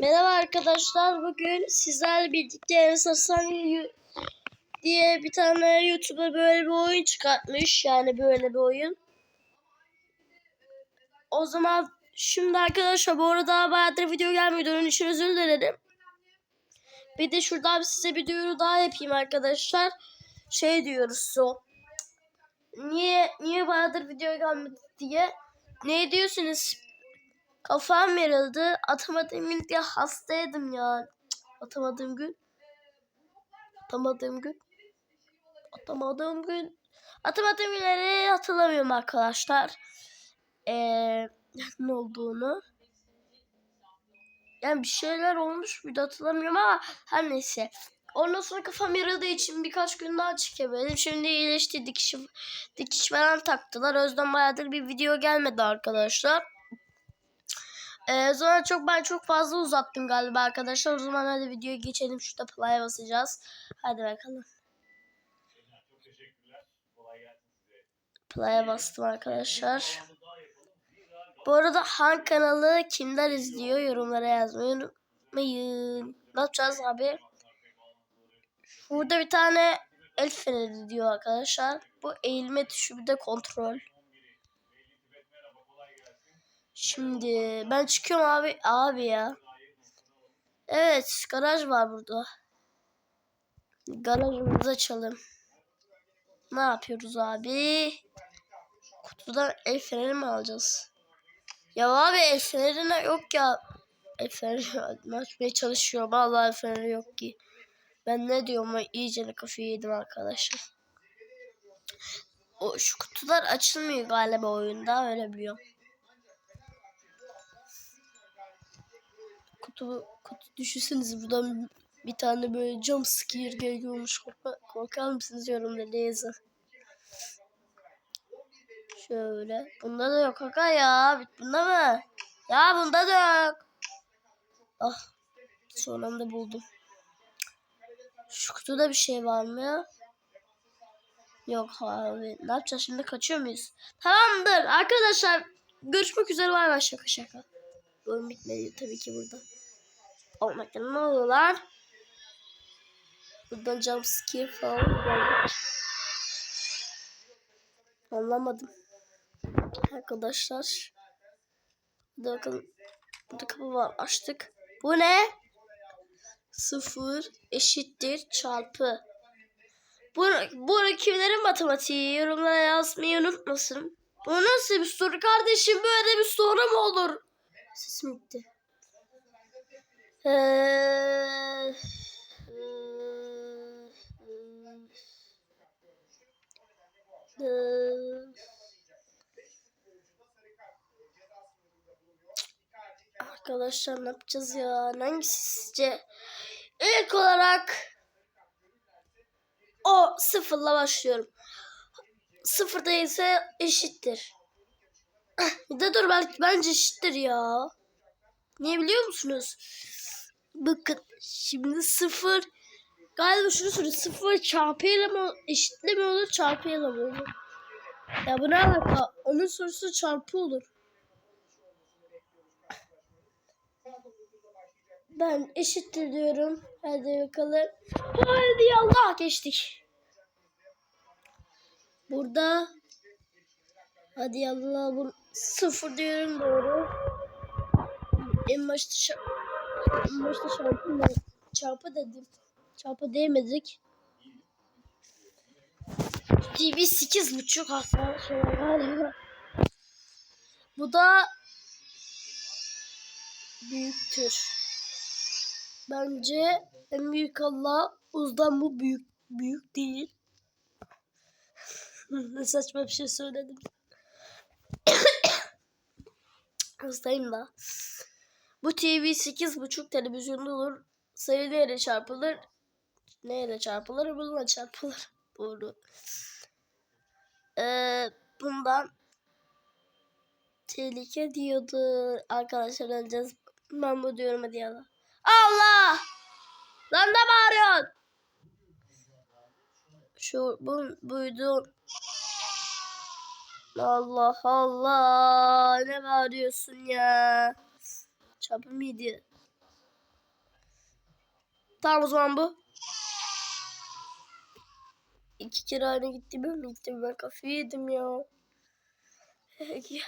Merhaba arkadaşlar. Bugün sizlerle birlikte Enes diye bir tane YouTuber böyle bir oyun çıkartmış. Yani böyle bir oyun. O zaman şimdi arkadaşlar bu arada bayağıdır video gelmiyordu. Onun için özür dilerim. Bir de şuradan size bir duyuru daha yapayım arkadaşlar. Şey diyoruz o. Niye niye bayağıdır video gelmedi diye. Ne diyorsunuz? Kafam yarıldı. Atamadığım gün diye hastaydım ya. Atamadığım gün. Atamadığım gün. Atamadığım gün. Atamadığım günleri hatırlamıyorum arkadaşlar. Ee, ne olduğunu. Yani bir şeyler olmuş bir de hatırlamıyorum ama her neyse. Ondan sonra kafam yarıldığı için birkaç gün daha çekemedim. Şimdi iyileşti dikiş, dikiş falan taktılar. O yüzden bayağıdır bir video gelmedi arkadaşlar. Ee, sonra çok ben çok fazla uzattım galiba arkadaşlar. O zaman hadi videoya geçelim. Şurada play'a basacağız. Hadi bakalım. Play'a bastım arkadaşlar. Bu arada Han kanalı kimler izliyor yorumlara yazmayı unutmayın. Ne yapacağız abi? Burada bir tane el feneri diyor arkadaşlar. Bu eğilme tuşu bir de kontrol. Şimdi ben çıkıyorum abi. Abi ya. Evet garaj var burada. Garajımızı açalım. Ne yapıyoruz abi? Kutudan el feneri mi alacağız? Ya abi el feneri ne yok ya. El feneri açmaya çalışıyor. Vallahi el feneri yok ki. Ben ne diyorum iyice kafayı yedim arkadaşlar. O şu kutular açılmıyor galiba oyunda öyle biliyorum. Kutu kutu düşünseniz buradan bir tane böyle jump scare geliyormuş. Korka, korkar mısınız yorumlarda yazın. Şöyle. Bunda da yok kaka ya. Bunda mı? Ya bunda da yok. Ah. Son anda buldum. Şu kutuda bir şey var mı ya? Yok abi. Ne yapacağız şimdi? Kaçıyor muyuz? Tamamdır. Arkadaşlar görüşmek üzere. Var var şaka şaka. Bölüm bitmedi tabii ki burada. Olmakta ne oluyorlar? Buradan jump falan geldi. Anlamadım. Arkadaşlar. Hadi bakalım. Burada kapı var. Açtık. Bu ne? Sıfır eşittir çarpı. Bu, bu kimlerin matematiği yorumlara yazmayı unutmasın. Bu nasıl bir soru kardeşim? Böyle bir soru mu olur? Sesim gitti. Arkadaşlar ne yapacağız ya? Hangisi sizce? İlk olarak o sıfırla başlıyorum. Sıfır değilse eşittir. Bir de dur belki bence eşittir ya. Niye biliyor musunuz? Bakın şimdi sıfır galiba şunu soruyor sıfır çarpıyla mı eşitle olur çarpıyla mı olur? Ya bu ne alaka? Onun sorusu çarpı olur. Ben eşittir diyorum. Hadi bakalım. Hadi Allah geçtik. Burada hadi Allah bu sıfır diyorum doğru. En başta en başta çarpı dedim. Çarpı değmedik. TV sekiz buçuk hatta şey galiba. Bu da büyüktür. Bence en büyük Allah uzdan bu büyük büyük değil. ne saçma bir şey söyledim. Hastayım da. Bu TV 8.5 televizyonda olur. Sayı neyle çarpılır? Neyle çarpılır? Bununla çarpılır. Doğru. Ee, bundan tehlike diyordu. Arkadaşlar öleceğiz. Ben bu diyorum hadi ya. Allah! Lan da bağırıyorsun. Şu bu buydu. Allah Allah ne bağırıyorsun ya? Çarpı mıydı? Tamam o zaman bu. İki kere aynı gitti mi gittim ben kafayı yedim ya.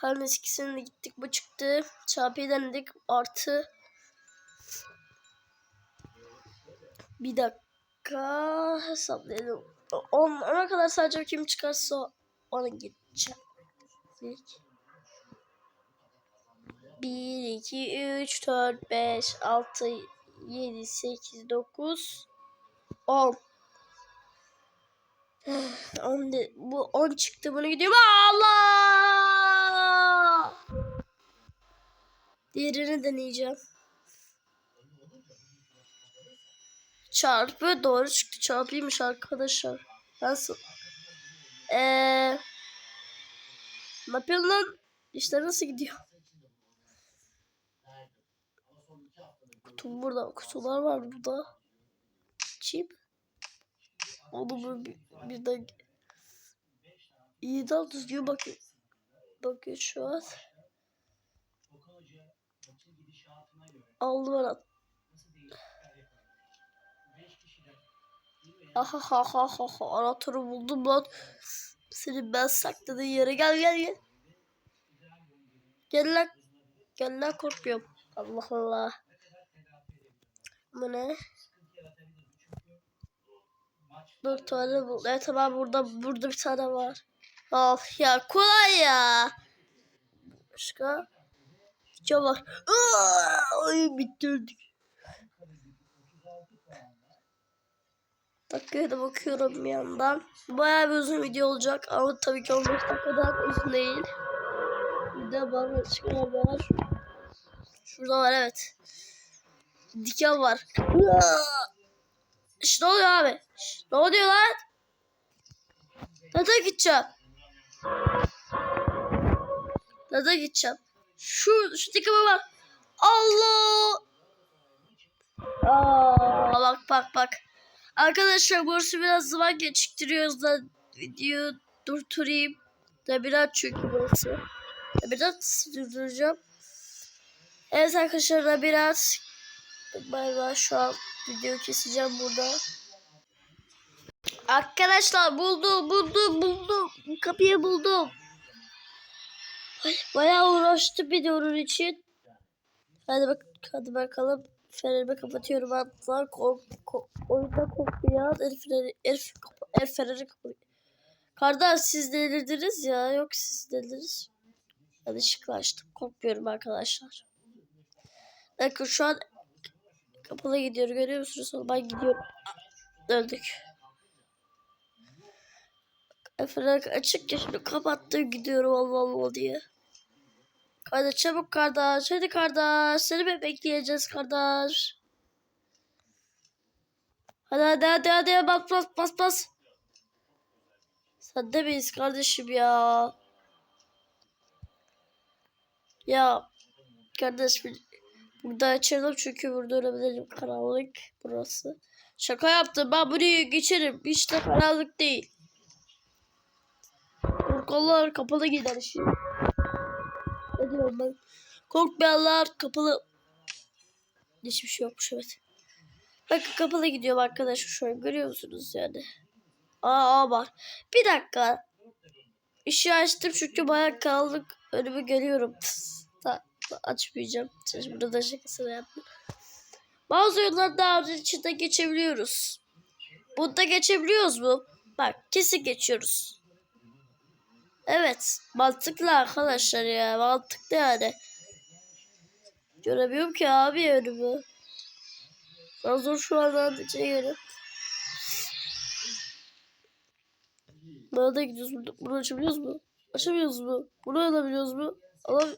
Her neyse ikisini de gittik bu çıktı. Çarpıyı denedik artı. Bir dakika hesaplayalım. On, ona kadar sadece kim çıkarsa ona gideceğim. İlk. 1, 2, 3, 4, 5, 6, 7, 8, 9, 10. 10 de, bu 10 çıktı bunu gidiyorum. Allah! Diğerini deneyeceğim. Çarpı doğru çıktı. Çarpıymış arkadaşlar. Nasıl? Eee ne yapıyorsun lan? İşler nasıl gidiyor? Kutum burada. Kutular var burada. Çip. Oğlum bir, bir de iyi de düzgün bakıyor. Bakıyor şu an. Aldı bana. Aha ha ha ha ha anahtarı buldum lan. Senin ben sakladığın yere gel gel gel. Gel lan. Gel lan korkuyorum. Allah Allah. Bu ne? Dört tane bul. Evet tamam burada burada bir tane var. Al ya kolay ya. Başka? Hiç var. Bitti öldük. Dakikaya da bakıyorum bir yandan. Bayağı bir uzun video olacak ama tabii ki 15 dakikadan uzun değil. Bir de bana çıkar var. Şurada var evet. Diken var. İşte ne oluyor abi? Şş, ne oluyor lan? Nereye gideceğim? Nereye gideceğim? Şu, şu dikeme bak. Allah! Aa, bak bak bak. Arkadaşlar burası biraz zaman geçiktiriyoruz da video durdurayım. Da biraz çünkü burası. Da biraz durduracağım. Evet arkadaşlar da biraz bay bay şu an video keseceğim burada. Arkadaşlar buldum buldum buldum. Kapıyı buldum. Ay, Bayağı uğraştım bir için. Hadi bak hadi bakalım. Fenerimi kapatıyorum hatta. Kork, kork, oyunda korkuyor. El feneri, el, el. Kardeş siz delirdiniz ya. Yok siz delirdiniz. Hadi ışıkla açtım. Korkmuyorum arkadaşlar. Bakın şu an kapalı gidiyor. Görüyor musunuz? Ben gidiyorum. Öldük. Fener açık ya şimdi kapattım gidiyorum Allah Allah diye. Kardeş çabuk kardeş. Hadi kardeş. Seni mi bekleyeceğiz kardeş? Hadi hadi hadi hadi bas bas bas bas. Sen de miyiz kardeşim ya? Ya kardeş bir- burada açalım çünkü burada ölebilirim karanlık burası. Şaka yaptım ben burayı geçerim. Hiç de karanlık değil. Korkanlar kapalı gider şimdi. Ne diyorum ben? Korkmayanlar kapalı. Hiçbir şey yokmuş evet. Bakın kapalı gidiyor arkadaşlar şu an görüyor musunuz yani? Aa, aa var. Bir dakika. Işığı açtım çünkü bayağı karanlık. Önümü görüyorum. Tıs, ta- açmayacağım. Şimdi burada da şakasını yaptım. Bazı oyunlar daha önce içinde geçebiliyoruz. Bunda geçebiliyoruz mu? Bak kesin geçiyoruz. Evet. Mantıklı arkadaşlar ya. Mantıklı yani. Göremiyorum ki abi önümü. Ben zor şu an şey görüyorum. Bana gidiyoruz. Bunu, açabiliyoruz mu? Açamıyoruz mu? Bunu alabiliyoruz mu? Alam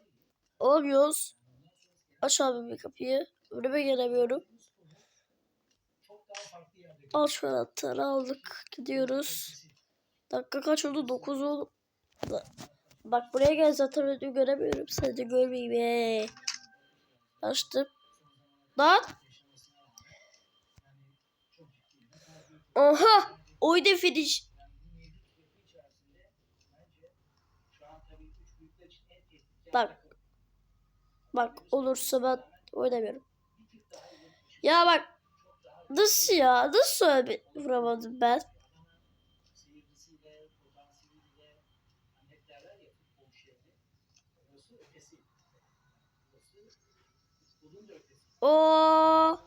alamıyoruz. Aç abi bir kapıyı. Önüme gelemiyorum. Al şu anahtarı aldık. Gidiyoruz. Dakika kaç oldu? 9 oldu. Bak buraya gel zaten önümü göremiyorum. Seni de görmeyeyim. Ee. Açtım. Lan. Oha. Oyda finish. Bak. Bak olursa ben oynamıyorum. Ya bak. Nasıl ya? Nasıl öyle vuramadım ben? Oo.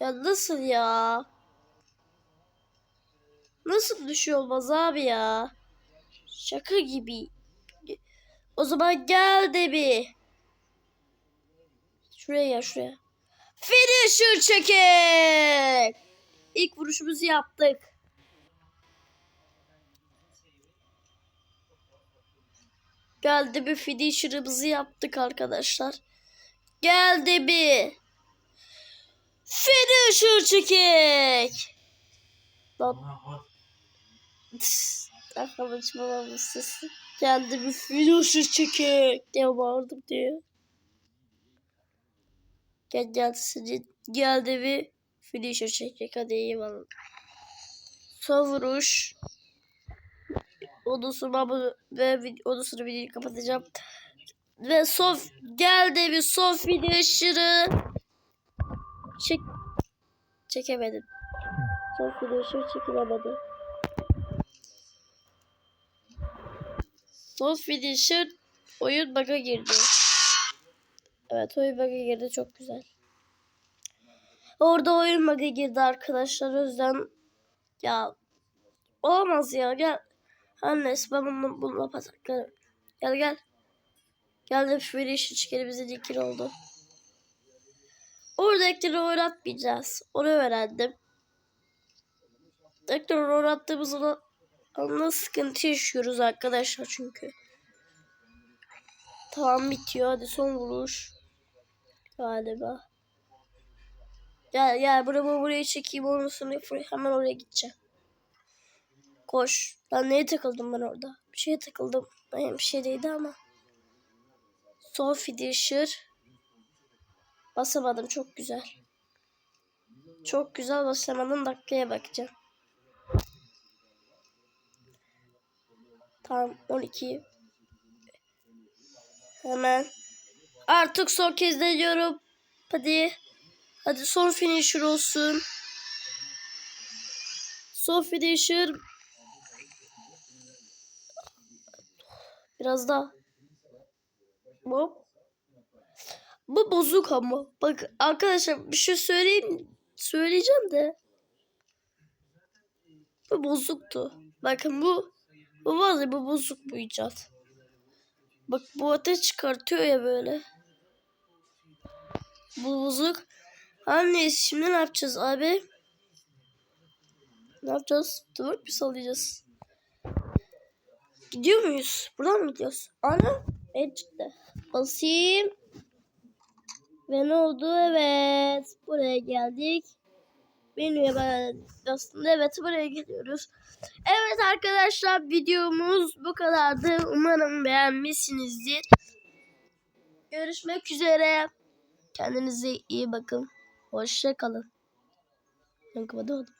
Ya nasıl ya? Nasıl düşüyor olmaz abi ya? Şaka gibi. O zaman gel de bir. Şuraya gel şuraya. Finisher çekik. İlk vuruşumuzu yaptık. Geldi bir finisher'ımızı yaptık arkadaşlar. Geldi bir. Finisher çekik. Lan Arkadaşım olamamışsın. Geldi bir finisher çekik diye bağırdım diye. Gel gel senin geldi bir finisher çekik hadi iyi bakalım. Son vuruş. Ondan sonra bu ve sonra videoyu kapatacağım. Ve son geldi bir son finisher'ı çek çekemedim. Son finisher çekilemedim. Son finisher oyun bug'a girdi. Evet oyun bug'a girdi çok güzel. Orada oyun bug'a girdi arkadaşlar o yüzden ya olamaz ya gel. Annesi ben bunu bununla pataklarım. Gel gel. Gel de çıkarı bize dikir oldu. Oradakileri oynatmayacağız. Onu öğrendim. Tekrar oynattığımız zaman anda sıkıntı yaşıyoruz arkadaşlar çünkü. Tamam bitiyor. Hadi son vuruş. Galiba. Gel gel buraya buraya çekeyim onu sonra hemen oraya gideceğim. Koş. Ben neye takıldım ben orada? Bir şeye takıldım. Benim bir şey değildi ama. Son finisher. Basamadım çok güzel. Çok güzel basamadım dakikaya bakacağım. Tamam 12. Hemen. Artık son kez deniyorum. Hadi. Hadi son finisher olsun. Son finisher. Biraz daha. Hop. Bu bozuk ama. Bak arkadaşlar bir şey söyleyeyim. Söyleyeceğim de. Bu bozuktu. Bakın bu. Bu var bu bozuk bu icat. Bak bu ateş çıkartıyor ya böyle. Bu bozuk. Anne şimdi ne yapacağız abi? Ne yapacağız? Dur bir sallayacağız. Gidiyor muyuz? Buradan mı gidiyoruz? Ana. Evet çıktı. Basayım. Ve ne oldu? Evet. Buraya geldik. Bilmiyorum ben aslında evet buraya gidiyoruz. Evet arkadaşlar videomuz bu kadardı. Umarım beğenmişsinizdir. Görüşmek üzere. Kendinize iyi bakın. Hoşça kalın. Ben kapatamadım.